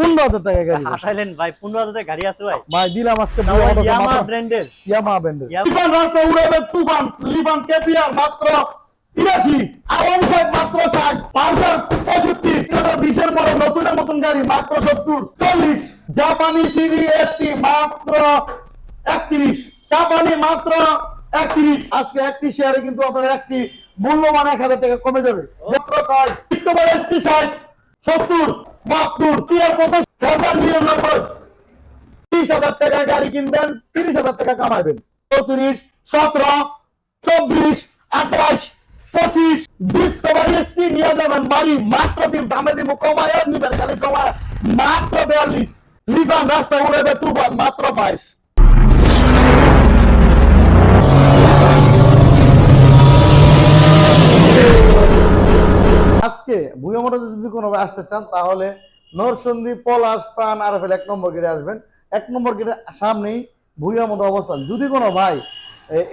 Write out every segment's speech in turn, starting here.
পনেরো হাজার টাকা গাড়ি হাসাইলেন ভাই পনেরো হাজার গাড়ি আছে ভাই। ভাই দিলাম আজকে ইয়ামা ব্র্যান্ডের ইয়ামা ব্যান্ডের তুফান রাস্তা উড়াবে তুফান লিফান কেপিয়ার মাত্র তিরাশি আওয়ান ফাইভ মাত্র ষাট পালসার পঁয়ষট্টি বিশের পরে নতুনের মতন গাড়ি মাত্র সত্তর চল্লিশ জাপানি সিডি একটি মাত্র একত্রিশ জাপানি মাত্র একত্রিশ। আজকে একটি শেয়ারে কিন্তু আপনার একটি মূল্যমান এক হাজার টাকা কমে যাবে। মাত্র ষাট ডিসকভার এসটি ষাট সত্তর, বাহাত্তর পঞ্চাশ হাজার নিরানব্বই তিরিশ হাজার টাকা গাড়ি কিনবেন, তিরিশ হাজার টাকা কামাবেন চৌত্রিশ, সতেরো, চব্বিশ, আঠাশ, পঁচিশ ডিসকভার এসটি নিয়ে যাবেন, বাড়ি মাত্র দিন দামে দিব, কমায় নিবেন, খালি কমায়। মাত্র বিয়াল্লিশ। লিফান রাস্তা উড়াবে তুফান, মাত্র বাইশ। আজকে ভুয়া যদি কোনো আসতে চান, তাহলে নরসন্দী পলাশ, প্রাণ আর এক নম্বর গেটে আসবেন। এক নম্বর গেটের সামনেই ভুয়া অবস্থান। যদি কোনো ভাই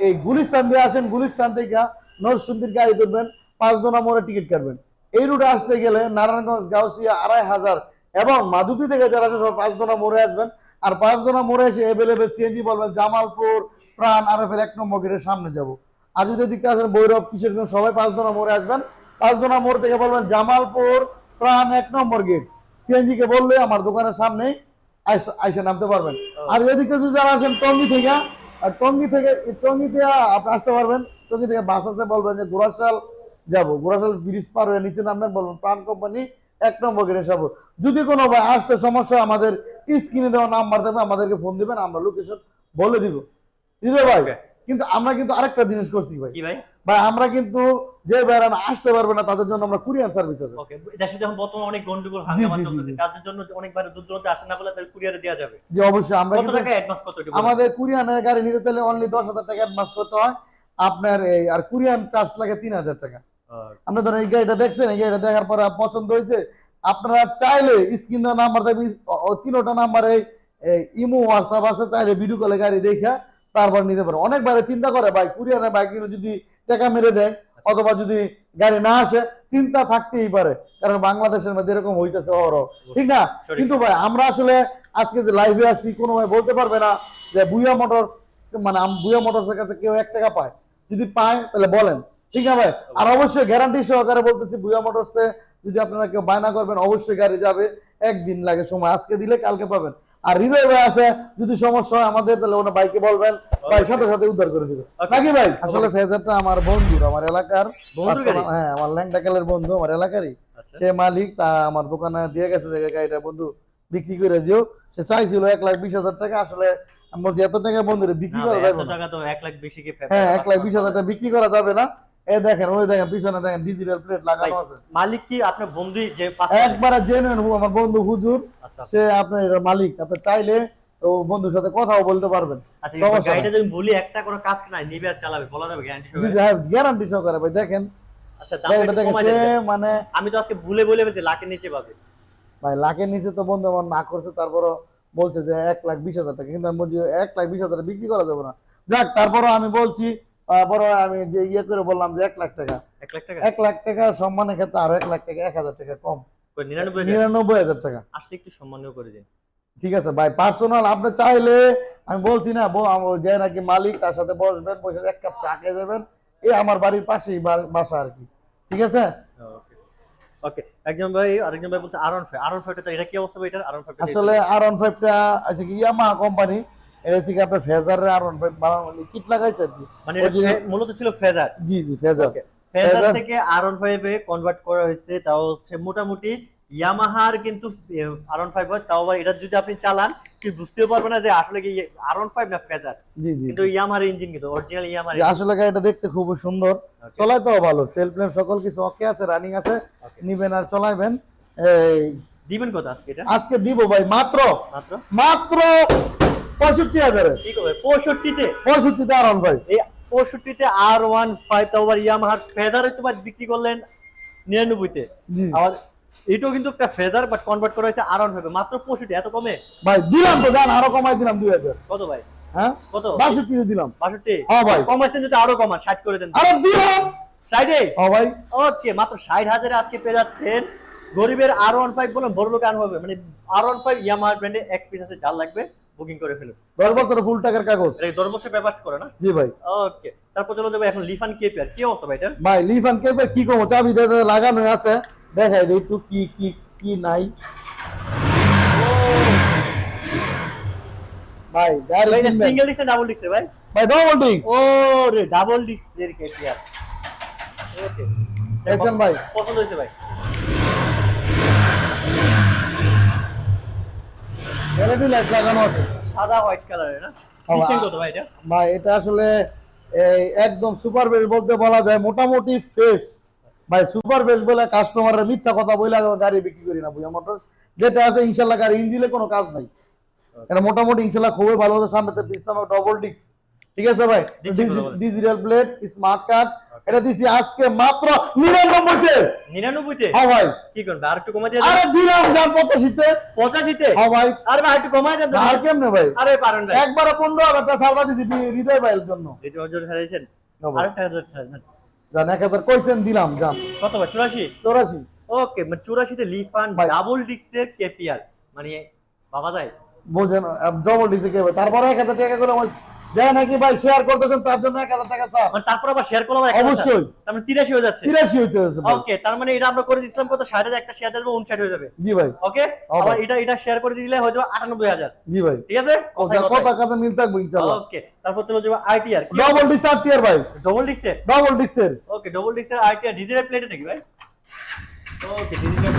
এই গুলিস্তান দিয়ে আসেন, গুলিস্তান থেকে নরসন্দীর গাড়ি ধরবেন, পাঁচ দোনা মোড়ে টিকিট কাটবেন। এই রুটে আসতে গেলে নারায়ণগঞ্জ, গাউসিয়া, আড়াই হাজার এবং মাধুপি থেকে যারা আসে সব পাঁচ দোনা মোড়ে আসবেন। আর পাঁচ দোনা মোড়ে এসে এভেলেবেল সিএনজি বলবেন, জামালপুর, প্রাণ আর এক নম্বর গেটের সামনে যাব। আর যদি দিকতে আসেন, ভৈরব, কিশোরগঞ্জ, সবাই পাঁচ দোনা মোড়ে আসবেন। পাঁচদোনা মোড় থেকে বলবেন জামালপুর প্রাণ এক নম্বর গেট। সিএনজি কে বললে আমার দোকানের সামনে আইসে নামতে পারবেন। আর এদিকে যদি যারা আসেন টঙ্গি থেকে আর টঙ্গি থেকে টঙ্গি থেকে আপনি আসতে পারবেন। টঙ্গি থেকে বাস আছে বলবেন যে গোড়াশাল যাব। গোড়াশাল ব্রিজ পার হয়ে নিচে নামবেন বলবেন প্রাণ কোম্পানি এক নম্বর গেটে যাব। যদি কোনো ভাই আসতে সমস্যা আমাদের স্ক্রিনে দেওয়া নাম্বার দেবে আমাদেরকে ফোন দিবেন আমরা লোকেশন বলে দিব। হৃদয় ভাই. কিন্তু আমরা কিন্তু আরেকটা জিনিস করছি ভাই। কি ভাই? ভাই আমরা কিন্তু যে বেড়ান আসতে পারবে না তাদের জন্য আমরা কুরিয়ান সার্ভিস আছে। ওকে দেশে যখন বর্তমানে অনেক গন্ডগোল হাঙ্গামা চলতেছে তাদের জন্য অনেকবার দূর দূরান্তে আসে না বলে তাদের কুরিয়ারে দেওয়া যাবে। অবশ্যই আমরা কত টাকা অ্যাডভান্স আমাদের কুরিয়ানে গাড়ি নিতে চাইলে অনলি দশ হাজার টাকা অ্যাডভান্স করতে হয়। আপনার এই আর কুরিয়ান চার্জ লাগে তিন হাজার টাকা। আহ, আপনি ধরেন এই গাড়িটা দেখছেন এই গাড়িটা দেখার পরে পছন্দ হয়েছে আপনারা চাইলে স্ক্রিন নাম্বার থাকবে তিনোটা নাম্বারে ইমো হোয়াটসঅ্যাপ আছে চাইলে ভিডিও কলে গাড়ি দেখা তারপর নিতে পারে। অনেকবারে চিন্তা করে ভাই কুরিয়ানের বাইক যদি টাকা মেরে দেয় অথবা যদি গাড়ি না আসে চিন্তা থাকতেই পারে। কারণ বাংলাদেশের মধ্যে এরকম হইতেছে অহরহ। ঠিক না? কিন্তু ভাই আমরা আসলে আজকে যে লাইভে আছি কোনো ভাই বলতে পারবে না যে বুয়া মোটরস মানে বুয়া মোটরসের কাছে কেউ এক টাকা পায়। যদি পায় তাহলে বলেন। ঠিক না ভাই? আর অবশ্যই গ্যারান্টি সহকারে বলতেছি বুয়া মোটরসে যদি আপনারা কেউ বায়না করবেন অবশ্যই গাড়ি যাবে। একদিন লাগে সময়। আজকে দিলে কালকে পাবেন। আর হৃদয় ভাই আছে যদি সমস্যা হয় আমাদের তাহলে ওনার বাইকে বলবেন ভাই সাথে সাথে উদ্ধার করে দিবে নাকি ভাই? আসলে ফেজারটা আমার বন্ধু আমার এলাকার হ্যাঁ আমার ল্যাংটাকালের বন্ধু আমার এলাকারই। আচ্ছা। সে মালিক তা আমার দোকানে দিয়ে গেছে যে গাড়িটা বন্ধু বিক্রি করে দিও। সে চাইছিল এক লাখ বিশ হাজার টাকা আসলে আমি বলছি এত টাকা বন্ধুরে বিক্রি করা যাবে না। এক লাখ বেশি হ্যাঁ এক লাখ বিশ হাজার টাকা বিক্রি করা যাবে না। এ দেখেন ওই দেখেন পিছনে দেখেন ডিজিটাল প্লেট লাগানো আছে। মালিক কি আপনার বন্ধু যে একবারে জেনুইন আমার বন্ধু হুজুর আচ্ছা। সে আপনার মালিক। আপনি চাইলে ও বন্ধুর সাথে কথাও বলতে পারবেন। আচ্ছা গাড়িটা যদি বলি একটা কোনো কাজ নাই? নিবে আর চালাবে বলা যাবে গ্যারান্টি জি গ্যারান্টি সহকারে ভাই দেখেন। আচ্ছা দাম দেখেন কমাই সে দেন। মানে আমি তো আজকে ভুলে বলে লাখের নিচে পাবে। ভাই লাখের নিচে তো বন্ধু আমার না করছে তারপরও বলছে যে এক লাখ বিশ হাজার টাকা। কিন্তু আমি বলছি এক লাখ বিশ হাজার বিক্রি করা যাবে না। যাক তারপরও আমি বলছি তারপরে আমি যে ইয়ে করে বললাম যে এক লাখ টাকা। এক লাখ টাকা? এক লাখ টাকা সম্মানের ক্ষেত্রে আরও এক লাখ টাকা এক হাজার টাকা কম। নিরানব্বই হাজার? টাকা। আসলে একটু সম্মানীয় করে দিন। ঠিক আছে ভাই পার্সোনাল আপনি চাইলে আমি বলছি না যে নাকি মালিক তার সাথে বসবেন বসে এক কাপ চা খেয়ে যাবেন। এই আমার বাড়ির পাশেই বাসা আর কি। ঠিক আছে? ওকে। একজন ভাই আরেকজন ভাই বলছে আরন ফাইভ আরন ফাইভটা এটা কি অবস্থা ভাই? এটার আরন ফাইভ আসলে আর ওয়ান ফাইভটা আছে কি ইয়ামা কোম্পানি এটা আপনার ফেজারের আর বানানো কিট লাগাইছে আর কি। মানে এটা মূলত ছিল ফেজার। জি জি ফেজার। ফেজার থেকে আরন ফাইভে কনভার্ট করা হয়েছে তাও হচ্ছে মোটামুটি ইয়ামাহার কিন্তু আরন ফাইভ হয় তাও আবার এটা যদি আপনি চালান কি পারবে না যে আসলে কি আরন ফাইভ না ফেজার। জি জি কিন্তু ইয়ামাহার ইঞ্জিন কিন্তু অরিজিনাল ইয়ামাহার আসলে গাড়িটা দেখতে খুব সুন্দর চলাইতেও ভালো সেলফ সকল কিছু ওকে আছে রানিং আছে নিবেন আর চলাইবেন। এই দিবেন কত আজকে এটা? আজকে দিব ভাই মাত্র মাত্র? মাত্র পঁয়ষট্টি হাজারে ঠিক হবে পঁয়ষট্টিতে? পঁয়ষট্টিতে আর ওয়ান ফাইভ এই পঁয়ষট্টিতে আর ওয়ান ফাইভ তাও আবার ইয়ামাহার ফেজার তোমার বিক্রি করলেন নিরানব্বইতে। আবার এটাও কিন্তু একটা ফেজার বাট কনভার্ট করা হয়েছে আর মাত্র পঁয়ষট্টি এত কমে? ভাই দিলাম তো আরও কমাই দিলাম দুই হাজার। কত ভাই? হ্যাঁ? কত? বাষট্টিতে দিলাম। বাষট্টি? হ্যাঁ ভাই। কমাইছেন যদি আরও কমান ষাট করে দেন। আরও দিলাম। ষাটে হ্যাঁ ভাই। ওকে মাত্র ষাট হাজারে আজকে পেয়ে যাচ্ছেন। গরিবের আর ওয়ান ফাইভ বলেন বড় লোক হবে মানে আর ওয়ান ফাইভ ইয়ামাহা ব্র্যান্ডে এক পিস আছে যার লাগবে। বুকিং করে ফেলুন। দশ বছরের ফুল টাকার কাগজ। কি দশ বছর পেপারস করে না? জি ভাই। ওকে তারপর চলে যাবে এখন লিফান কেপিয়ার কি অবস্থা ভাই এটার? ভাই লিফান কেপে কি কমো চাবি দিয়ে লাগানো আছে। দেখাই দিই একটু কি কি কি নাই। ভাই ভাই সিঙ্গেল ডিক্স ডাবল ডিক্স ভাই? ভাই ডবল ডিস্ক ও রে ডাবল ডিক্স এর কেপিয়ার ওকে দেখছেন ভাই? পছন্দ হয়েছে ভাই? এলইডি লাইট লাগানো আছে। সাদা হোয়াইট কালারের না। কিচেন কত ভাই এটা? ভাই এটা আসলে এই একদম সুপার বেস বলতে বলা যায় মোটামুটি ফ্রেশ ভাই সুপার বেস বলে কাস্টমারের মিথ্যা কথা বইলা গাড়ি বিক্রি করি না বুঝা মোটরস যেটা আছে ইনশাল্লাহ গাড়ি ইঞ্জিনে কোনো কাজ নাই। এটা মোটামুটি ইনশাল্লাহ খুবই ভালো হচ্ছে সামনেতে পিস নামক ডবল ডিক্স ঠিক আছে ভাই? ডিজিটাল প্লেট স্মার্ট কার্ড এটা দিছি আজকে মাত্র নিরানব্বইতে। নিরানব্বইতে? হ্যাঁ ভাই। কি করবে আর একটু কমাই দিয়ে আরে দিলাম যান পঁচাশিতে। পঁচাশিতে? হ্যাঁ ভাই। আরে ভাই একটু কমাই দেন আর কেমনে ভাই? আরে পারেন ভাই। একবারে পনেরো হাজারটা সারদা দিছি হৃদয় ভাইয়ের জন্য। অর্জন হ্যাঁ। আরেকটা হাজার ছাড়েন এক হাজার কইছেন দিলাম যান। কত ভাই চুরাশি? চৌরাশি। ওকে মানে চুরাশিতে লিফান ভাই। ডাবল ডিক্সের কেপিআর মানে বাবা যায়। বোঝেন ডবল ডিসে কে তারপরে এক হাজার টাকা করে আমার যায় নাকি ভাই শেয়ার করতেছেন তার জন্য এক হাজার টাকা চাপ মানে তারপর আবার শেয়ার করলাম অবশ্যই। তার মানে তিরাশি হয়ে যাচ্ছে। তিরাশি হইতে যাচ্ছে ওকে তার মানে এটা আমরা করে দিয়েছিলাম কত? ষাট হাজার একটা শেয়ার দেবো উনষাট হয়ে যাবে। জি ভাই। ওকে আবার এটা এটা শেয়ার করে দিলে হয়ে যাবে আটানব্বই হাজার। জি ভাই। ঠিক আছে? কথা কথা মিল থাকবে ইনশাআল্লাহ ওকে তারপর চলে যাবে আইটিআর ডবল ডিস আর টিয়ার ভাই। ডবল ডিক্সের ডবল ডিসের ওকে ডবল ডিক্সের আইটিআর ডিজিটাল প্লেটে নাকি ভাই? ওকে ডিজিটাল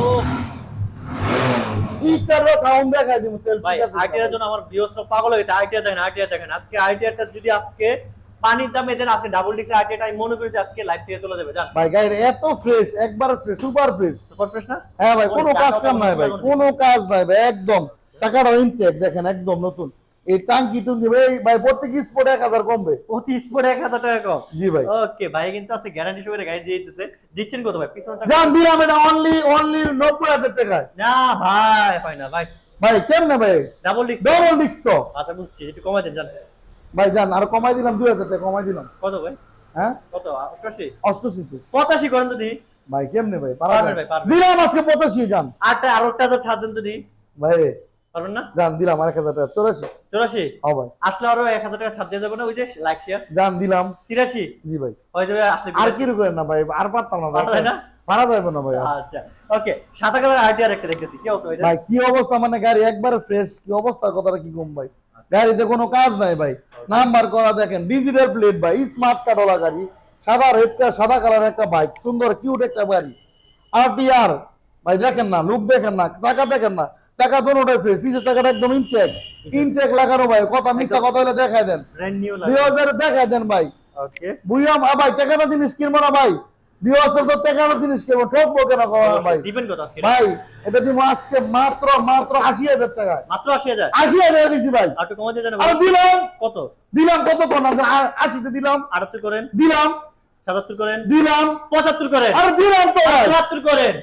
ও স্টার দা সাউন্ড দেখাই দিমু সেলফি ভাই আইটিআর জন্য আমার বিয়স্ত পাগল হয়ে গেছে আইটিআর দেখেন আইটিআর দেখেন। আজকে আইটিআরটা যদি আজকে পানির দামে আজকে ডাবল ডিক্সের আইটিআরটা আমি মনে করি যে আজকে লাইভ থেকে চলে যাবে জান। ভাই গাড়ি এত ফ্রেশ একবার fresh super fresh super fresh না? হ্যাঁ ভাই কোনো কাজ কাম নাই ভাই কোনো কাজ নাই ভাই একদম। চাকাটা ইনটেক দেখেন একদম নতুন। এই টাঙ্কি টুঙ্কি ভাই ভাই প্রত্যেক স্পোর্ট এক হাজার কমবে। অতি স্পোর্ট এক হাজার টাকা কম? জি ভাই। ওকে ভাই কিন্তু আছে গ্যারান্টি সহকারে গাড়ি দিয়ে দিতেছে। দিচ্ছেন কত ভাই? পিছনে জান দিলাম এটা অনলি অনলি নব্বই হাজার টাকায়। না ভাই হয় না ভাই। ভাই কেমনে ভাই? ডাবল ডিক্স ডবল ডিস্ক তো। আচ্ছা বুঝছি একটু কমাই দেন জান। ভাই জান আর কমাই দিলাম দুই হাজার টাকা কমাই দিলাম। কত ভাই? হ্যাঁ? কত অষ্টাশি অষ্টশীতে পঁচাশি করেন তো দি। ভাই কেমনে ভাই? পারবেন পারা ভাই, পারবেন। দিলাম আজকে পঁচাশি জান। আটটা আর একটা হাজার ছাড় দেন তো দি। ভাই পারবেন না? জান দিলাম আর এক হাজার টাকা। চৌরাশি? চৌরাশি? হ্যাঁ ভাই। আসলে আরও এক হাজার টাকা ছাড় দিয়ে যাবে না ওই যে লাইক শেয়ার জান দিলাম। তিরাশি? জি ভাই। হয়ে যাবে আসলে আর কি করেন না ভাই? আর পারতাম না ভাই। না? যাবে না ভাই। আচ্ছা। ওকে সাদা কালার আইটিআর একটা দেখতেছি। কি অবস্থা ভাই? কি অবস্থা? মানে গাড়ি একবারে ফ্রেশ কি অবস্থা? কথাটা কি কম ভাই? গাড়িতে কোনো কাজ নাই ভাই। নাম্বার করা দেখেন ডিজিটাল প্লেট ভাই। স্মার্ট কার্ড ওলা গাড়ি। সাদা রেড সাদা কালার একটা বাইক সুন্দর কিউট একটা গাড়ি। আর ভাই দেখেন না লুক দেখেন না চাকা দেখেন না। চাকা দোনোটাই ফ্রেশ পিছের চাকাটা একদম ইনটেক ইনটেক লাগানো ভাই কথা মিথ্যা কথা হলে দেখাই দেন। নিউ দেখাই দেন ভাই। ওকে ভাই টাকাটা জিনিস কিনবো না ভাই। তো টাকাটা জিনিস কিনবো ঠকবো কেন ভাই? দিবেন কত আজকে? ভাই এটা দিব আজকে মাত্র মাত্র আশি হাজার টাকায়। মাত্র আশি হাজার? আশি হাজার দিছি ভাই। আর একটু দিয়ে জানেন আর দিলাম। কত? দিলাম কত কোন আশিতে দিলাম। আটাত্তর করেন। দিলাম। সাতাত্তর করেন। দিলাম। পঁচাত্তর করেন। আর দিলাম তো করেন।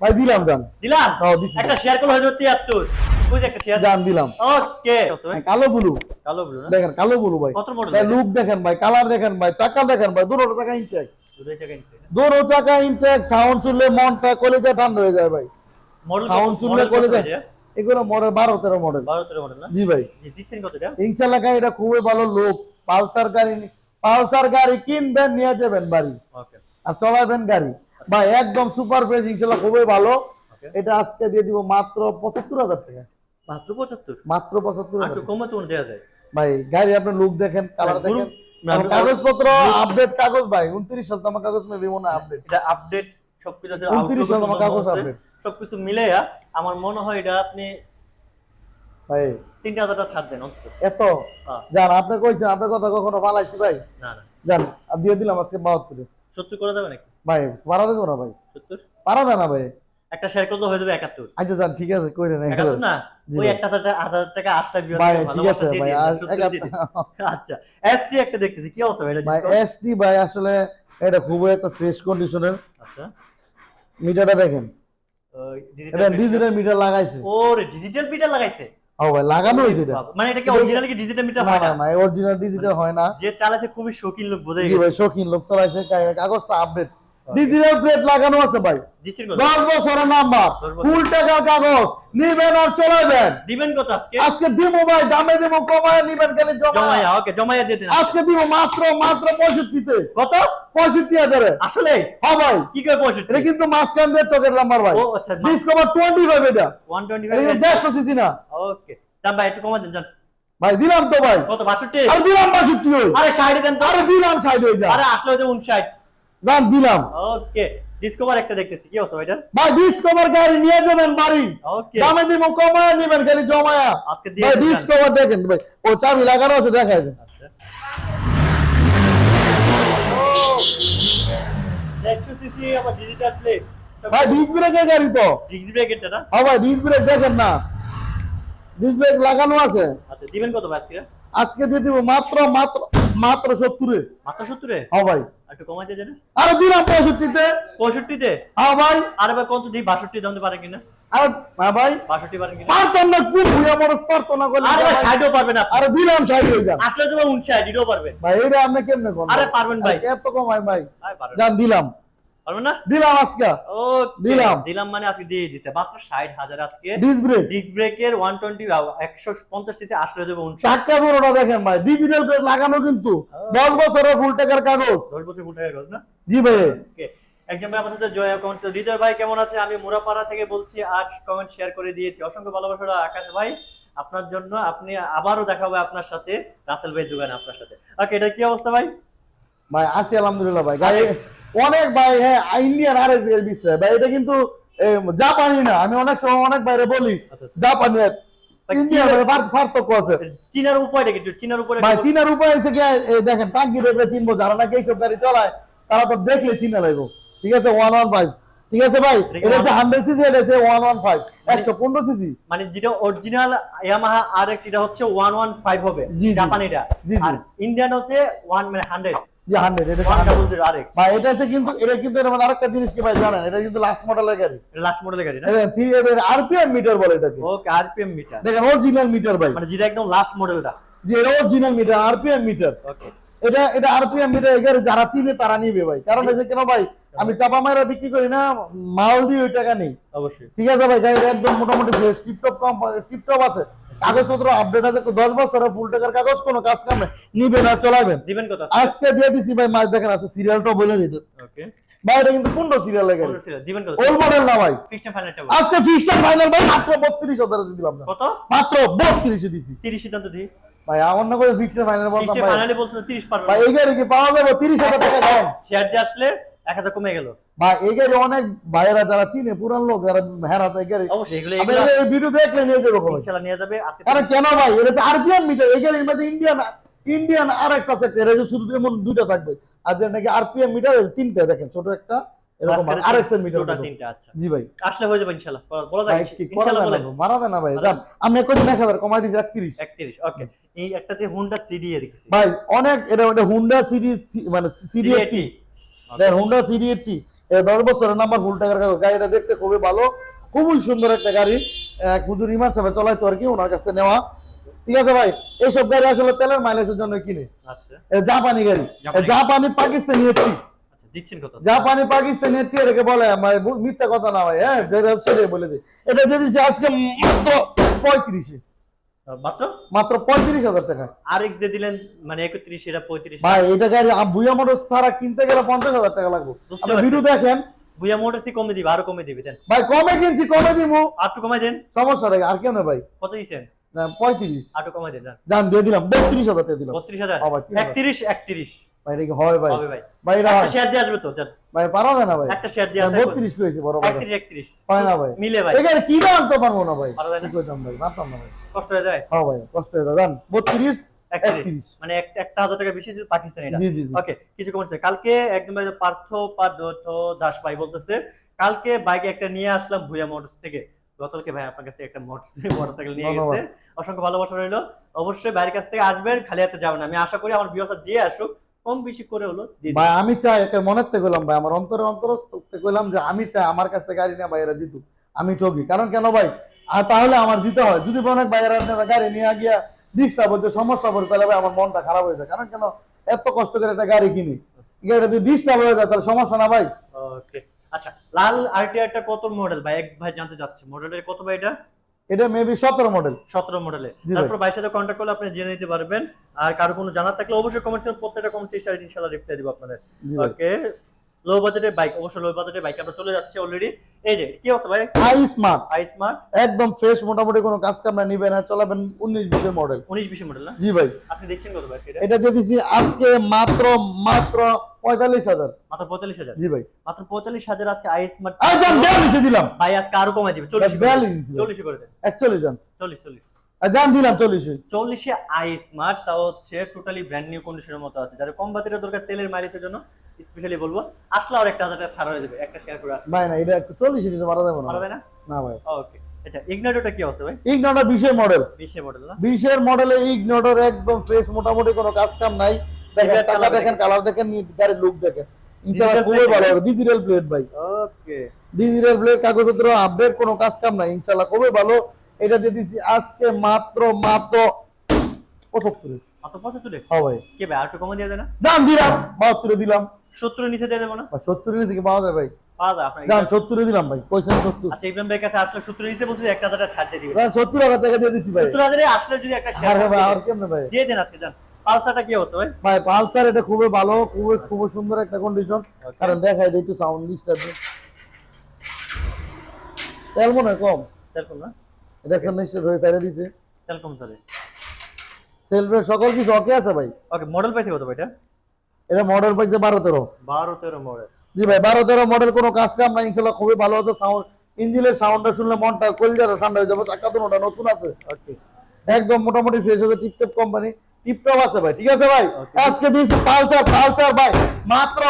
ভাই দিলাম জান। দিলাম? হ্যাঁ, একটা শেয়ার করলে হয়ে যাবে তিয়াত্তর। বুঝ একটা শেয়ার জান দিলাম। ওকে। কালো বুলু কালো ব্লু না? দেখেন কালো বুলু ভাই। কত মডেল লুক দেখেন? ভাই কালার দেখেন ভাই চাকা দেখেন ভাই দুটো চাকা ইনটেক দুটোই চাকা ইনটেক দুটো চাকা ইনটেক সাউন্ড শুনলে মনটা কলেজা ঠান্ডা হয়ে যায় ভাই। মডেল শুনলে এগুলো মডেল বারো তেরো মডেল বারো তেরো মডেল না? জি ভাই। জি দিচ্ছেন কত এটা? ইনশাল্লাহ গাড়ি এটা খুবই ভালো লোক পালসার গাড়ি পালসার গাড়ি কিনবেন নিয়ে যাবেন বাড়ি। ওকে। আর চলাবেন গাড়ি। ভাই একদম সুপার ফ্রেশ ইনশাল্লাহ খুবই ভালো। এটা আজকে দিয়ে দিব মাত্র পঁচাত্তর হাজার টাকা। মাত্র পঁচাত্তর? মাত্র পঁচাত্তর হাজার একটু কমে তো দেওয়া যায়। ভাই গাড়ি আপনার লুক দেখেন কালার দেখেন। group- না, এবং group- কাগজপত্র আপডেট কাগজ ভাই উনত্রিশ সাল তোমার কাগজ মেবি মনে আপডেট এটা আপডেট সবকিছু আছে উনত্রিশ সাল তোমার কাগজ আপডেট সবকিছু মিলাইয়া আমার মনে হয় এটা আপনি ভাই তিনটা হাজার টাকা ছাড় দেন এত? হ্যাঁ। জান আপনি কইছেন আপনার কথা কখনো পালাইছি ভাই। না না। জান দিয়ে দিলাম আজকে বাহাত্তরে। সত্তর করে দেবে নাকি? ভাই পারা দেবো না ভাই। পারা দেয় না ভাই। একটা শেয়ার করলে হয়ে যাবে একাত্তর। আচ্ছা যান ঠিক আছে না একাত্তর না? ওই একটা হাজার টাকা- আটটা ভিউ ভাই ঠিক আছে ভাই আচ্ছা এসটি একটা দেখতেছি কি অবস্থা ভাই ভাই এসটি ভাই আসলে এটা খুবই একটা ফ্রেশ কন্ডিশনের আচ্ছা। মিটারটা দেখেন। এটা ডিজিটাল মিটার লাগাইছে। ওরে ডিজিটাল মিটার লাগাইছে? ও ভাই লাগানো হয়েছে এটা। মানে এটা কি অরিজিনাল কি ডিজিটাল মিটার হয় না না অরিজিনাল ডিজিটাল হয় না। যে চালাছে খুবই শৌখিন লোক বোঝাই গেছে। ভাই শৌখিন লোক চালাইছে কাগজটা আপডেট ডিজিটাল প্লেট লাগানো আছে ভাই। দশ বছরের নাম্বার। ফুল টাকার কাগজ। নিবেন আর চলাবেন। দিবেন কত আজকে? আজকে দিব ভাই দামে দিব কমায় নিবেন খালি জমা জমায়া ওকে জমায়া দিন। আজকে দিব মাত্র মাত্র পঁয়ষট্টিতে। কত? পঁয়ষট্টি হাজারে। আসলে? হ্যাঁ ভাই। কি করে পঁয়ষট্টি? এটা কিন্তু মাঝখান দিয়ে চোখের নাম্বার ভাই। ও আচ্ছা ডিসকভার টোয়েন্টি ফাইভ এটা। ওয়ান টোয়েন্টি এটা কিন্তু দেড়শো সিসি না। ওকে। যান ভাই একটু কমা দেন যান। ভাই দিলাম তো ভাই। কত? বাষট্টি? আর দিলাম বাষট্টি। হই আরে ষাট দেন তো। আরে দিলাম সাইড হয়ে যা। আরে আসলে যে উনষাট দাম দিলাম। ওকে ডিসকভার একটা দেখতেছি। কি অবস্থা এটার ভাই ডিসকভার গাড়ি নিয়ে যাবেন বাড়ি। ওকে। দামে দিব কমায় নিবেন খালি জমায়া। আজকে দিয়ে ভাই ডিসকভার দেখেন ভাই ও চাবি লাগানো আছে দেখাই দেন। আচ্ছা। দেড়শো সিসি আবার ডিজিটাল প্লেট ভাই ডিস ব্রেকের গাড়ি তো। ডিক্স ব্রেকেটটা না? হ্যাঁ ভাই ডিস ব্রেক দেখেন না। ডিস ব্রেক লাগানো আছে। আচ্ছা দিবেন কত ভাই আজকে? আজকে দিয়ে দিব মাত্র মাত্র মাত্র সত্তরে। মাত্র সত্তরে? হ্যাঁ ভাই। একটু কমাইতে দিয়ে আরে দিলাম পঁয়ষট্টিতে। পঁয়ষট্টিতে? হ্যাঁ ভাই। আরে ভাই কত দিই? বাষট্টি দাম পারেন কিনা? আর হ্যাঁ ভাই। বাষট্টি পারেন কিনা? পারতাম না খুব ভুয়া মরস পারতো না করলে আরে ভাই ষাটও পারবেন আপনি। আরে দিলাম ষাট হয়ে যান আসলে তো এটাও পারবেন। ভাই এটা আপনি কেমনে কোন আরে পারবেন ভাই। এত ভাই। জান দিলাম। পারবেন না? দিলাম আজকে। দিলাম। দিলাম মানে আজকে দিয়ে দিছে। মাত্র ষাট হাজার আজকে। ডিস ব্রেক ডিস্ক ব্রেকের ওয়ান টোয়েন্টি একশো পঞ্চাশ সিসি আসলে যাবে উনষাট। চাক্কা জোড়াটা দেখেন ভাই ডিজিটাল প্লেট লাগানো কিন্তু। দশ বছরের ফুল টাকার কাগজ। দশ বছর ফুল টাকা গজ না? জি ভাই। ওকে একজন ভাই আমাদের সাথে জয় কমেন্ট হৃদয় ভাই কেমন আছে আমি মুরাপাড়া থেকে বলছি আর কমেন্ট শেয়ার করে দিয়েছি। অসংখ্য ভালোবাসা আকাশ ভাই। আপনার জন্য আপনি আবারও দেখা হবে আপনার সাথে রাসেল ভাই দোকানে আপনার সাথে। ওকে এটা কি অবস্থা ভাই? ভাই আছি আলহামদুলিল্লাহ ভাই। গাড়ি অনেক ভাই হ্যাঁ ইন্ডিয়ান আর এস এর বিষয় ভাই এটা কিন্তু জাপানি না। আমি অনেক সময় অনেক বাইরে বলি আচ্ছা আচ্ছা। জাপানি আছে। চীনার উপরে ভাই চীনের উপায় হচ্ছে কি দেখেন টাঙ্কি দেখলে চিনবো যারা নাকি এইসব গাড়ি চালায় তারা তো দেখলে চিনে লাগবো ঠিক আছে ওয়ান ওয়ান ফাইভ ঠিক আছে ভাই এটা হচ্ছে হান্ড্রেড সিসি এটা হচ্ছে ওয়ান ওয়ান ফাইভ মানে- একশো পনেরো সিসি মানে যেটা অরিজিনাল ইয়ামাহা আরএক্স এটা হচ্ছে 115 হবে জি, জি। জাপানিটা। আর ইন্ডিয়ান হচ্ছে 1 মানে 100 যে হান্ড্রেড এটা 100 100 আরএক্স ভাই এটা হচ্ছে কিন্তু এটা কিন্তু এর মধ্যে আরেকটা জিনিস কি ভাই জানেন? এটা কিন্তু লাস্ট মডেলের গাড়ি। লাস্ট মডেলের গাড়ি না? আরপিএম মিটার বলে এটাকে। ওকে আরপিএম মিটার দেখেন অরিজিনাল মিটার ভাই। মানে যেটা একদম লাস্ট মডেলটা যে এটা original meter RPM meter okay. এটা এটা আরপিএম মিটার এই যারা চিনে তারা নিবে ভাই। কারণ হচ্ছে কেন ভাই? আমি চাপা মাইরা বিক্রি করি না মাল দিয়ে ওই টাকা নেই। অবশ্যই। ঠিক আছে ভাই গাড়িটা একদম মোটামুটি ফ্রেশ টিপটপ কম টিপটপ আছে। কাগজপত্র আপডেট আছে দশ বছর ফুল টাকার কাগজ কোনো কাজ কাম নাই। নিবেন আর চলাবেন দিবেন কত আজকে দিয়ে দিছি ভাই মাছ দেখেন আছে সিরিয়ালটা বলে দিতে ওকে ভাই এটা কিন্তু পনেরো গাড়ি দিবেন কত ওই মডেল না ভাই। আজকে ফিক্সড ফাইনাল ভাই মাত্র বত্রিশ হাজার দিলাম। না কত? মাত্র বত্রিশে দিছি। 30 সিদ্ধান্ত দি ভাই আমার না করে ফিক্সড ফাইনাল বলতাম ভাই। ফাইনালে বলতে 30 পারবেন ভাই এই গাড়ি কি পাওয়া যাবে? তিরিশ হাজার টাকা দাম। শেয়ার দিয়ে আসলে 1000 কমে গেল। ভাই এই গাড়ি অনেক ভাইয়েরা যারা চিনে পুরান লোক যারা হেরাতে গাড়ি। অবশ্যই এগুলো ভিডিও দেখলে নিয়ে যাবে ইনশাআল্লাহ নিয়ে যাবে আজকে কারণ কেন ভাই? এটা তো আরপিএম মিটার এই গাড়ির মধ্যে ইন্ডিয়ান ইন্ডিয়ান আর এক্স আছে যে শুধু এমন দুইটা থাকবে। আর যে নাকি আরপিএম মিটার তিনটা দেখেন ছোট একটা এরকম আর এক্সের মিটার তিনটা আচ্ছা। জি ভাই। আসলে হয়ে যাবে ইনশাআল্লাহ বলা যায় ইনশাআল্লাহ মারা না ভাই জান আমি কদিন এক হাজার কমাই দিয়েছি একত্রিশ। 31 ওকে। এই একটাতে হুন্ডা সিডি এ দেখছি। ভাই অনেক এটা ওটা হুন্ডা সিরিজ মানে সিডি এইটটি দেখেন হুন্ডা সিডি এইটটি দশ বছরের নাম্বার ফুল টাকার গাড়িটা দেখতে খুবই ভালো খুবই সুন্দর একটা গাড়ি। এক হুজুর ইমান সাহেব চালাইতো আর কি ওনার কাছ থেকে নেওয়া। ঠিক আছে ভাই এইসব গাড়ি আসলে তেলের মাইলেজের জন্য কিনে। আচ্ছা। জাপানি গাড়ি। জাপানি। পাকিস্তানি এটি আচ্ছা জাপানি পাকিস্তানি এটি এটাকে বলে মানে মিথ্যা কথা না ভাই হ্যাঁ যেটা সেটাই বলে দিই। এটা দিয়ে দিচ্ছে আজকে মাত্র পঁয়ত্রিশে। মাত্র? মাত্র পঁয়ত্রিশ হাজার টাকা। আরএক্স দিয়ে দিলেন মানে 31 এটা 35 ভাই এটা গাড়ি আম- মোটরস ছাড়া কিনতে গেলে পঞ্চাশ হাজার টাকা লাগবে। বুঝতে আপনি পারছি। ভিডিও দেখেন। বুয়া মোটরসি কমে দিবে আরও কমে দিবে ভাই কমে কিনছি কমে দিব আর একটু কমাই দেন। সমস্যা নেই আর কেন ভাই। কত দিছেন পঁয়ত্রিশ। আর দেন জান দিয়ে দিলাম। বত্রিশ হাজার টাকা দিলাম। 32000 ভাই, তিন হাজার। 31 31 ভাই এটা কি হয় ভাই? ভাই। এটা শেয়ার দিয়ে আসবে তো ভাই পারা যায় না ভাই। একটা শেয়ার দিয়ে আসবে। বড় ভাই 31 31 হয় না ভাই। মিলে ভাই। কি পারব না ভাই। পারা যায় না? কি কইতাম ভাই? না ভাই। কষ্ট হয়ে যায়? হ্যাঁ ভাই কষ্ট হয়ে যায়। জান বত্রিশ 31 মানে একটা হাজার টাকা বেশি পাকিস্তান এটা? জি জি ওকে কিছু কমেন্টস কালকে একদম পার্থ পার্থ দাস ভাই বলতেছে কালকে বাইক একটা নিয়ে আসলাম ভুয়া মোটরস থেকে। গতকালকে ভাই আপনার কাছে একটা মোটরসাইকেল নিয়ে গেছে। অসংখ্য ভালোবাসা রইল। অবশ্যই বাইরের কাছ থেকে আসবেন খালি হাতে যাবেন আমি আশা করি আমার বিয়সা যে আসুক কম বেশি করে হলো ভাই আমি চাই একটা মনের থেকে কইলাম ভাই। আমার অন্তরে অন্তরস্থ কইলাম যে আমি চাই আমার কাছ থেকে গাড়ি নিয়ে ভাইয়েরা জিতু আমি ঠকি কারণ কেন ভাই? আর তাহলে আমার জিতে হয়। যদি অনেক ভাইয়েরা নিয়ে গাড়ি নিয়ে গিয়া ডিস্টার্ব হচ্ছে সমস্যা পড়ে তাহলে ভাই আমার মনটা খারাপ হয়ে যায়। কারণ কেন? এত কষ্ট করে একটা গাড়ি কিনি। গাড়িটা যদি ডিস্টার্ব হয়ে যায় তাহলে সমস্যা না ভাই। ওকে। আচ্ছা লাল আরটিআরটা কত মডেল ভাই এক ভাই জানতে চাচ্ছে। মডেলের কত ভাই এটা? এটা মেবি সতেরো মডেল সতেরো মডেলে জি ভাই। তারপর ভাইয়ের সাথে কন্ট্যাক্ট করলে আপনি জেনে নিতে পারবেন। আর কারও কোনো জানার থাকলে অবশ্যই কমেন্টস প্রত্যেকটা কমেন্টস স্টার ইনশাআল্লাহ রিপ্লাই দিব আপনাদের। ওকে। লো বাজেটের বাইক অবশ্যই লো বাজেটের বাইক আমরা চলে যাচ্ছি অলরেডি এই যে কি অবস্থা ভাই? আই স্মার্ট আই স্মার্ট একদম ফ্রেশ মোটামুটি কোনো কাজ কামরা নিবে না চলাবেন উনিশ বিশের মডেল উনিশ বিশ মডেল না? জি ভাই। আজকে দেখছেন কত ভাই সেটা? এটা দিয়ে দিছি আজকে মাত্র মাত্র পঁয়তাল্লিশ হাজার। মাত্র পঁয়তাল্লিশ হাজার? জি ভাই। মাত্র পঁয়তাল্লিশ হাজার আজকে আই স্মার্ট দিলাম। ভাই আজকে আরও কমাই দিবে চল্লিশ বিয়াল্লিশ দিছি ভাই। চল্লিশ করে দেন। একচল্লিশ যান। চল্লিশ চল্লিশ। আর যান দিলাম চল্লিশে। চল্লিশে আই স্মার্ট তাও হচ্ছে টোটালি ব্র্যান্ড নিউ কন্ডিশনের মতো আছে। যাদের কম বাজেটের দরকার তেলের মাইলেজের জন্য স্পেশালি বলব আসলে আর একটা হাজার টাকা ছাড়া হয়ে যাবে একটা শেয়ার করে ভাই না এটা চল্লিশে দিতে পারা যাবে না। যায় না? না ভাই। ওকে আচ্ছা ইগনাইটরটা কি অবস্থা ভাই? ইগনোটা বিশের মডেল মডেল না? মডেলে ইগনোটার একদম ফ্রেশ মোটামুটি কোনো কাজ কাম নাই। দেখেন টাকা দেখেন। কালার দেখেন গাড়ির লুক দেখেন। ইনশাআল্লাহ খুবই ভালো হবে ডিজিটাল প্লেট ভাই। ওকে ডিজিটাল প্লেট কাগজপত্র আপডেট কোনো কাজ কাম নাই ইনশাআল্লাহ খুবই ভালো। এটা দিয়ে দিচ্ছি আজকে মাত্র মাত্র পঁচাত্তরে। মাত্র পঁচাত্তরে? হ্যাঁ ভাই। কে ভাই আর একটু কমে দিয়ে যায় না? দাম দিলাম। বাহাত্তরে দিলাম। সত্তরের নিচে দিয়ে দেবো না? সত্তরের থেকে পাওয়া যায় ভাই। পাওয়া যায় আপনার দাম সত্তরে দিলাম ভাই পয়সা সত্তর। আচ্ছা ইব্রাহিম ভাইয়ের কাছে আসলে সত্তরের নিচে বলছি একটা হাজার ছাড় দিয়ে দিবে সত্তর হাজার টাকা দিয়ে দিচ্ছি ভাই। সত্তর হাজারে আসলে যদি একটা শেয়ার ভাই আর কেমনে ভাই? দিয়ে দেন আজকে যান পালসারটা কি অবস্থা ভাই? ভাই পালসার এটা খুবই ভালো খুবই খুবই সুন্দর একটা কন্ডিশন কারণ দেখাই দিই একটু সাউন্ড ডিস্টার্ব তেল মনে হয় কম। না? দেখছেন নিশ্চয় হয়ে সাইডে দিছে। তেলকম তাহলে। সেলফের সকল কিছু ওকে আছে ভাই। ওকে মডেল পাইছে কত ভাই এটা? এটা মডেল পাইছে বারো তেরো। বারো তেরো মডেল জি ভাই বারো তেরো মডেল কোনো কাজ কাম নাই ইনশাল্লাহ খুবই ভালো আছে। সাউন্ড ইঞ্জিনের সাউন্ডটা শুনলে মনটা কলজাটা ঠান্ডা হয়ে যাবে চাকা দুটা নতুন আছে। ওকে একদম মোটামুটি ফ্রেশ আছে টিপটপ কোম্পানি টিপটপ আছে ভাই ঠিক আছে ভাই. আজকে দিয়েছি পালসার পালসার ভাই মাত্র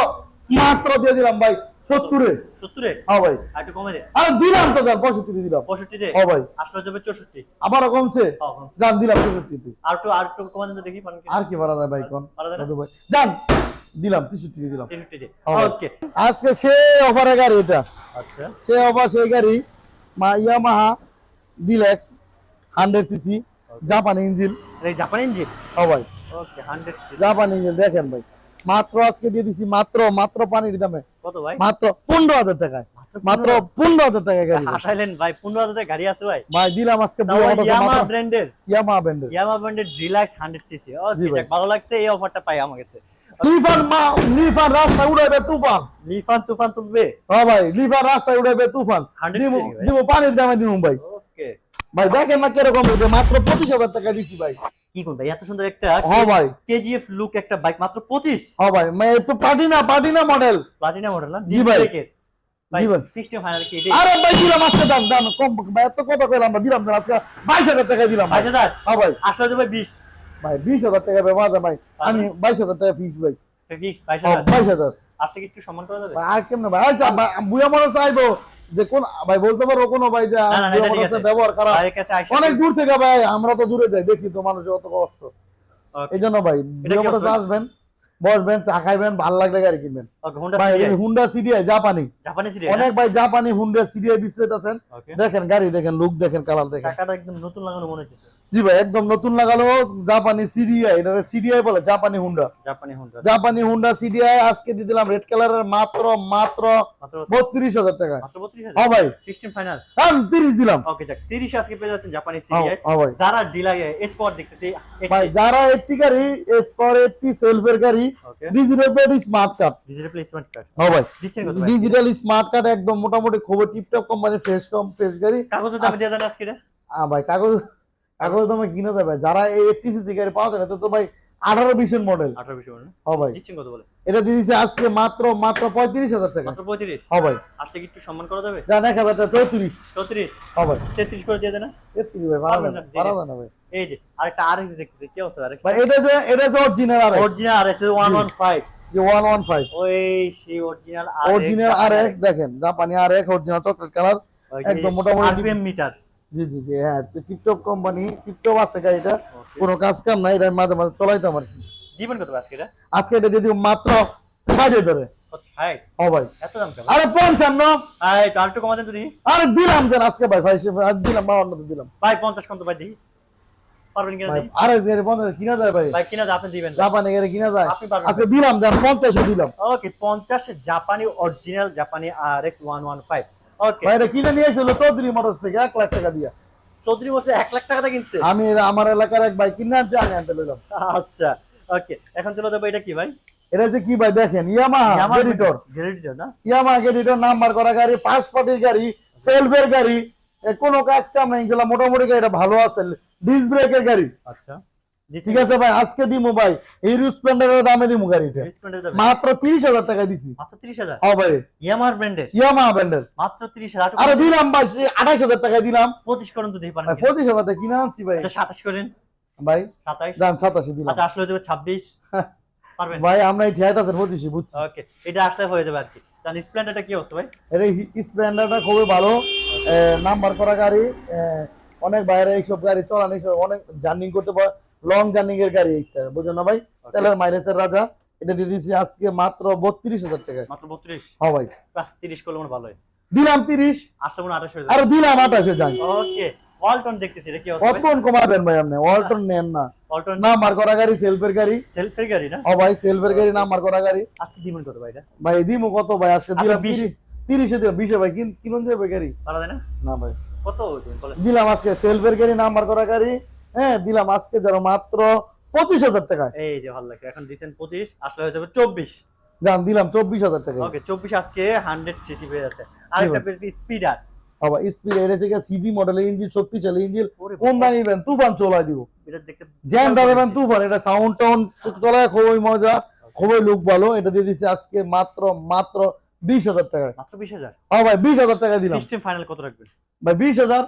মাত্র দিয়ে দিলাম ভাই। সত্তরে। সত্তরে? হ্যাঁ ভাই। একটু কমে দে। আর দিলাম তো যান পঁয়ষট্টি দিয়ে দিলাম। পঁয়ষট্টিতে? হ্যাঁ ভাই। আসলে যাবে চৌষট্টি। আবারও কমছে? হ্যাঁ, যান দিলাম চৌষট্টিতে আর একটু আর একটু কমে দেন তো দেখি আর কি বাড়া যায় ভাই কোন? ভাই? যান দিলাম তেষট্টি দিয়ে দিলাম। তেষট্টিতে। হ্যাঁ। ওকে। আজকে সে অফারে গাড়ি এটা। আচ্ছা। সে অফার সেই গাড়ি মা ইয়ামাহা ডিলেক্স হান্ড্রেড সিসি জাপানি ইঞ্জিন। Japan engine? ও ভাই। ওকে হান্ড্রেড জাপানি ইঞ্জিন দেখেন ভাই। মাত্র আজকে দিয়ে দিছি মাত্র মাত্র পানির দামে। কত ভাই? মাত্র পনেরো হাজার টাকায়। মাত্র পনেরো? হাজার টাকা গাড়ি ভাই। হাসাইলেন ভাই পনেরো হাজার গাড়ি আছে ভাই। ভাই দিলাম আজকে ইয়ামা ব্র্যান্ডের ইয়ামাহা ব্যান্ডের ইয়ামা ব্র্যান্ডের ডিলাক্স হান্ড্রেড সিসি। ভালো লাগছে এই অফারটা পাই আমার কাছে। লিফান মা লিফান রাস্তায় উড়াইবে তুফান। লিফান তুফান তুলবে? হ্যাঁ ভাই লিফান রাস্তায় উড়াইবে তুফান। 100 দিব দিব পানির দামে দিব ভাই। ভাই দেখেন না কীরকম হয়েছে মাত্র পঁচিশ হাজার টাকা দিছি ভাই। কি কোন ভাই এত সুন্দর একটা হ্যাঁ ভাই। কেজিএফ লুক একটা বাইক মাত্র পঁচিশ? হ্যাঁ ভাই মানে একটু Platina Platina model Platina model না? জি ভাই। ডিজেলের ভাই জি ভাই। ফিক্সড ফাইনাল কি এটাই। আরে ভাই দিলাম আজকে দাম দাম কম এত কথা কইলাম না দিলাম আজকে বাইশ হাজার টাকা দিলাম বাইশ হাজার? হ্যাঁ ভাই। আসলে তো ভাই বিশ। ভাই বিশ হাজার টাকা বাজে ভাই। আমি বাইশ হাজার টাকা ফিক্স ভাই। বিশ বাইশ হাজার? বাইশ হাজার। একটু সম্মান করা যাবে আর কেমনে ভাই? আচ্ছা বুয়া মানুষ চাইব। যে কোন ভাই বলতে পারো কোনো ভাই যে। ব্যবহার খারাপ। অনেক দূর থেকে ভাই আমরা তো দূরে যাই দেখি তো মানুষের অত কষ্ট। এই জন্য ভাই? আসবেন বসবেন চা খাইবেন ভালো লাগলে গাড়ি কিনবেন। হোন্ডা সিডিআই জাপানি জাপানি অনেক ভাই জাপানি হুন্ডা সিডিআই বিস্তৃত আছেন। দেখেন গাড়ি দেখেন লুক দেখেন কালার দেখেন। চাকাটা একদম নতুন লাগানো মনে হচ্ছে জি ভাই একদম নতুন লাগালো জাপানি সিডিআই এটা সিডিআই বলে জাপানি হুন্ডা। জাপানি হোন্ডা। জাপানি হুন্ডা সিডিআই আজকে দিয়ে দিলাম রেড কালারের মাত্র মাত্র মাত্র বত্রিশ। হাজার টাকা। মাত্র বত্রিশ হ্যাঁ ভাই। সিক্সটিন ফাইনাল হ্যাঁ তিরিশ দিলাম। ওকে যাক তিরিশ আজকে পেয়ে যাচ্ছেন জাপানি হ্যাঁ সিরিয়াল হ্যাঁ ভাই। যারা ডিলার স্পট দেখতেছি ভাই যারা একটি গাড়ি এসপার একটি সেলফের গাড়ি digital plate smart card digital placement card হ্যাঁ ভাই। দিচ্ছেন কত ডিজিটাল স্মার্ট কার্ড একদম মোটামুটি খুব টিপটপ কোম্পানি ফ্রেশ কম ফ্রেশ গাড়ি। কাগজের দামে দিয়ে দেন আজকে এটা? ভাই কাগজ কাগজ দামে কিনে যাবে যারা এই এফটিসিসি গাড়ি পাওয়া যায় না তো তো ভাই আঠারো বিশের মডেল আঠারো মনে হ্যাঁ ভাই। দিচ্ছেন কত বলে? এটা দিয়ে দিচ্ছে আজকে মাত্র মাত্র পঁয়ত্রিশ হাজার টাকা। মাত্র পঁয়ত্রিশ? হ্যাঁ ভাই। আসলে কি একটু সম্মান করা যাবে? যান এক হাজার টাকা চৌত্রিশ। চৌত্রিশ? হ্যাঁ ভাই। তেত্রিশ করে দিয়ে দেন? তেত্রিশ ভাই দেন দেন ভাই। এই যে আরেকটা আর এক্স দেখতেছি কি অবস্থা আর ভাই এটা যে এটা যে original R original R X one one five যে ওয়ান ওয়ান ফাইভ ওই সেই original R original R X দেখেন জাপানি R X original chocolate colour একদম মোটামুটি আরপিএম মিটার জি জি জি হ্যাঁ টিপটপ কোম্পানি টিপটপ আছে গাড়িটা কোনো কাজ কাম নাই এটা মাঝে মাঝে চলাইতাম কি। দিবেন কত আজকে এটা? আজকে এটা দিয়ে দিব মাত্র ষাট হাজারে আজকে ভাই? ভাই দিলাম দিলাম। ভাই পঞ্চাশ কিনা যায় ভাই? ভাই কিনা আপনি দিবেন। যায়। আপনি আজকে দেন 50 দিলাম। ওকে 50 জাপানি অরিজিনাল জাপানি আর এক ওয়ান ওয়ান ফাইভ ভাইরা কিনে নিয়ে এসেছিল চৌধুরী মোটরস থেকে এক লাখ টাকা দিয়ে। চৌধুরী মোটরস এক লাখ টাকা কিনছে? আমি আমার এলাকার এক ভাই কিনে আনতে আমি আনতে লইলাম আচ্ছা ওকে এখন চলে যাব এটা কি ভাই? এটা যে কি ভাই দেখেন ইয়ামাহা গ্রেডিটর। গ্রেডিটর না? ইয়ামাহা গ্রেডিটর নাম্বার করা গাড়ি পাঁচ পাটির গাড়ি সেলফের গাড়ি কোনো কাজ কাম নাই ইনশাআল্লাহ মোটামুটি গাড়িটা ভালো আছে ডিস ব্রেকের গাড়ি। আচ্ছা। ঠিক আছে ভাই আজকে দিমু ভাই। হিরো স্প্লেন্ডারের দামে দিমু গাড়িটা। মাত্র তিরিশ হাজার টাকা দিছি। মাত্র তিরিশ হাজার? হ্যাঁ ভাই। ইয়ামার ব্র্যান্ডের ইয়ামাহা ব্র্যান্ডের মাত্র তিরিশ হাজার। আরে দিলাম ভাই আঠাইশ হাজার টাকা দিলাম। পঁচিশ করুন তো দিয়ে পারেন ভাই পঁচিশ হাজার টাকা কিনে আনছি ভাই। সাতাশ করেন। ভাই সাতাইশ। দাম সাতাশি দিলাম। আচ্ছা আসলে যাবে ছাব্বিশ। পারবেন? ভাই আমরা এই ঠিয়াত আছেন পঁচিশে বুঝছি। ওকে এটা আসলে হয়ে যাবে আর কি। তাহলে স্প্লেন্ডারটা কি অবস্থা ভাই? এর স্প্লেন্ডারটা খুবই ভালো। নাম্বার করা গাড়ি অনেক বাইরে এইসব গাড়ি চলান এইসব অনেক জার্নিং করতে পারে লং জার্নিং এর গাড়ি এইটা বুঝলেন না ভাই? তেলের মাইলেজের রাজা এটা দিয়ে দিয়েছি আজকে মাত্র বত্রিশ হাজার টাকা মাত্র বত্রিশ? হ্যাঁ ভাই। তিরিশ করলে ভালো হয় দিলাম তিরিশ। আসলে মনে আঠাশ হয়ে আর দিলাম আঠাশে যান ওকে ওয়ালটন দেখতেছি এটা কি কতক্ষণ কমাবেন ভাই আপনি অল্টন নেন না। ওয়ালটন নাম্বার করা গাড়ি সেলফের গাড়ি। সেলফের গাড়ি না? ও ভাই সেলফের গাড়ি নাম্বার করা গাড়ি। আজকে দিবেন কত ভাই এটা? ভাই দিমু কত ভাই? আজকে দিলাম 20 তিরিশ। তিরিশে দিলাম বিশে ভাই কিন কিনুন যাবে গাড়ি। পারা যায় না? না ভাই। কত দিলাম আজকে সেলফের গাড়ি নাম্বার করা গাড়ি। হ্যাঁ দিলাম আজকে যারা মাত্র পঁচিশ হাজার টাকায়। এই যে ভালো লাগছে এখন দিচ্ছেন পঁচিশ আসলে হয়ে যাবে চব্বিশ। যান দিলাম চব্বিশ হাজার টাকায়। ওকে চব্বিশ আজকে হান্ড্রেড সিসি পেয়ে যাচ্ছে। আরেকটা পেয়েছি স্পিডার আবার স্পিড এটা থেকে সিজি মডেলের ইঞ্জিন শক্তিশালী ইঞ্জিন কোন দাম নিবেন? তুফান চলাই দিব। এটা দেখতে দাঁড়াবেন তুফান এটা সাউন্ড টাউন চলায় খুবই মজা খুবই লুক ভালো। এটা দিয়ে দিচ্ছি আজকে মাত্র মাত্র বিশ হাজার টাকায়। মাত্র বিশ হাজার? হ্যাঁ ভাই বিশ হাজার টাকা দিলাম। সিস্টেম ফাইনাল কত রাখবেন? ভাই বিশ হাজার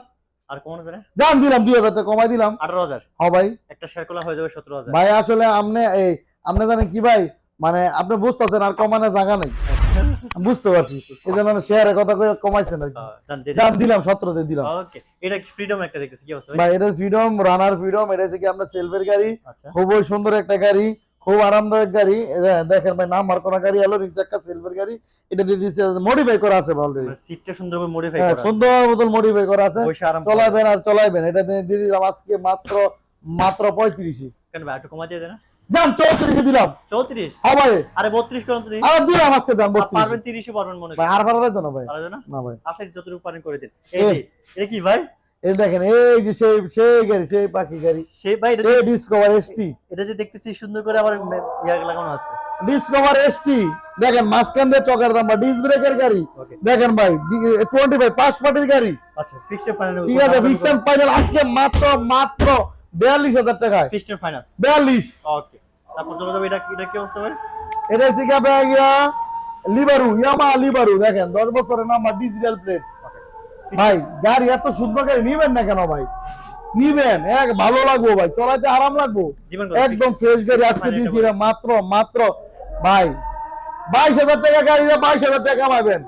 আর কমানো যায় না যান দিলাম দুই হাজার টাকা কমাই দিলাম। আঠারো হাজার। হ্যাঁ ভাই। একটা শেয়ার করলে হয়ে যাবে সতেরো হাজার। ভাই আসলে আপনি এই আপনি জানেন কি ভাই? মানে আপনি বুঝতেছেন আর কমানোর জায়গা নেই। বুঝতে পারছি। এই জন্য শেয়ারের কথা কয়ে কমাইছেন আর দাম দিলাম। সতেরোতে দিলাম। ওকে এটা ফ্রিডম একটা দেখতেছি কি অবস্থা ভাই? এটা ফ্রিডম রানার ফ্রিডম এটা হচ্ছে কি আমরা সেলফের গাড়ি আচ্ছা। খুবই সুন্দর একটা গাড়ি। খুব আরামদায়ক গাড়ি। দেখেন ভাই নাম আর কোন গাড়ি এলো রিক্সা সেলফের গাড়ি। এটা দিয়ে দিচ্ছে মডিফাই করা আছে অলরেডি সিটটা সুন্দরভাবে মডিফাই হ্যাঁ করা সুন্দর মতন মডিফাই করা আছে। চলাবেন আর চলাইবেন। এটা দিয়ে দিলাম আজকে মাত্র মাত্র পঁয়ত্রিশে কেন ভাই একটু কমা দিয়ে দেন যান চৌত্রিশে দিলাম। চৌত্রিশ? হ্যাঁ ভাই। আরে বত্রিশ করুন তো দিন আর দিলাম আজকে যান আর বত্রিশ। পারবেন তিরিশে পারবেন মনে ভাই আর যাইতো না ভাই? পারা যায় না? না ভাই। আসলে যতটুকু পারেন করে দিন। এই এই। যে, এটা কি ভাই? এই দেখেন এই যে সেই সেই গাড়ি সেই পাখি গাড়ি সেই ভাই সেই ডিসকভার এসটি এটা যে দেখতেছি সুন্দর করে আবার মে- ইয়া লাগানো আছে। ডিসকভার এসটি দেখেন মাঝখান দিয়ে চকের ডিস ব্রেকের গাড়ি। দেখেন ভাই টোয়েন্টি ফাইভ পাঁচ পার্টির গাড়ি। আচ্ছা ফিক্সড ফাইনাল ঠিক আছে ফাইনাল আজকে মাত্র মাত্র বিয়াল্লিশ হাজার টাকায়। ফিক্সড ফাইনাল বিয়াল্লিশ। ওকে তারপর চলে যাবে এটা এটা কি অবস্থা ভাই? এটা আপনার ইয়া লিবারু ইয়ামা লিবারু দেখেন দশ বছরের নাম্বার ডিজিটাল প্লেট ভাই গাড়ি এত সুন্দর গাড়ি নিবেন না কেন ভাই? নিবেন এক ভালো লাগবো ভাই চলাইতে আরাম লাগবো। একদম ফ্রেশ গাড়ি আজকে মানে দিয়েছি মাত্র মাত্র ভাই বাইশ হাজার টাকা গাড়ি বাইশ হাজার টাকা কামাবেন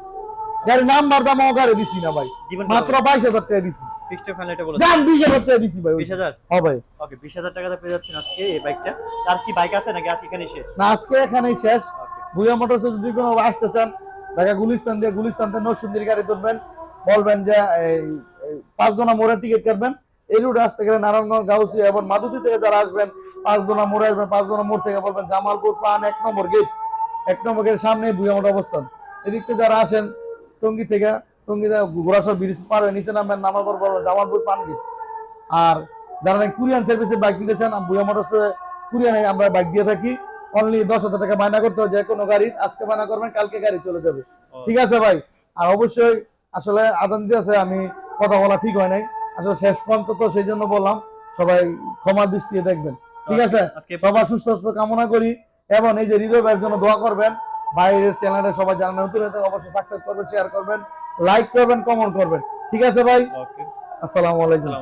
গাড়ি নাম্বার দাম ও গাড়ি দিছি না ভাই। মাত্র বাইশ হাজার টাকা দিছি। ফিক্সড ফাইনাল এটা বলে যান বিশ হাজার টাকা দিছি ভাই। বিশ হাজার? হ্যাঁ ভাই। ওকে বিশ হাজার টাকাতে পেয়ে যাচ্ছেন আজকে এই বাইকটা আর কি বাইক আছে নাকি আজকে এখানে শেষ? না আজকে এখানেই শেষ। ওকে ভুয়া মোটরসে যদি কোনো আসতে চান ঢাকা গুলিস্তান দিয়ে গুলিস্তান থেকে নরসিংদীর গাড়ি ধরবেন। বলবেন যে এই পাঁচদোনা মোড়ের টিকিট কাটবেন। এই রুটে আসতে গেলে নারায়ণগঞ্জ গাউসি এবং মাধুতি থেকে যারা আসবেন পাঁচদোনা মোড়ে আসবেন পাঁচদোনা মোড় থেকে বলবেন জামালপুর প্রাণ এক নম্বর গেট এক নম্বর গেটের সামনে অবস্থান। এদিক থেকে যারা আসেন টঙ্গি থেকে টঙ্গি থেকে ঘোড়াসর ব্রিজ পার হয়ে নিচে নামবেন নামার পর বলবেন জামালপুর প্রাণ গেট আর যারা নাকি কুরিয়ান সার্ভিসে বাইক নিতে চান ভুয়া মোটরসে কুরিয়ানে আমরা বাইক দিয়ে থাকি। অনলি দশ হাজার টাকা বায়না করতে হয় যে কোনো গাড়ি আজকে বায়না করবেন কালকে গাড়ি চলে যাবে। ঠিক আছে ভাই? আর অবশ্যই আসলে আজান দিয়েছে আমি কথা বলা ঠিক হয় নাই। আসলে শেষ পর্যন্ত তো সেই জন্য বললাম সবাই ক্ষমা দৃষ্টি দেখবেন। ঠিক আছে? সবার সুস্থ সুস্থ কামনা করি এবং এই যে হৃদয় ভাইয়ের জন্য দোয়া করবেন বাইরের চ্যানেলে সবাই জানা নতুন হতে অবশ্যই সাকসেস করবেন শেয়ার করবেন লাইক করবেন কমেন্ট করবেন। ঠিক আছে ভাই? আসসালামু আলাইকুম।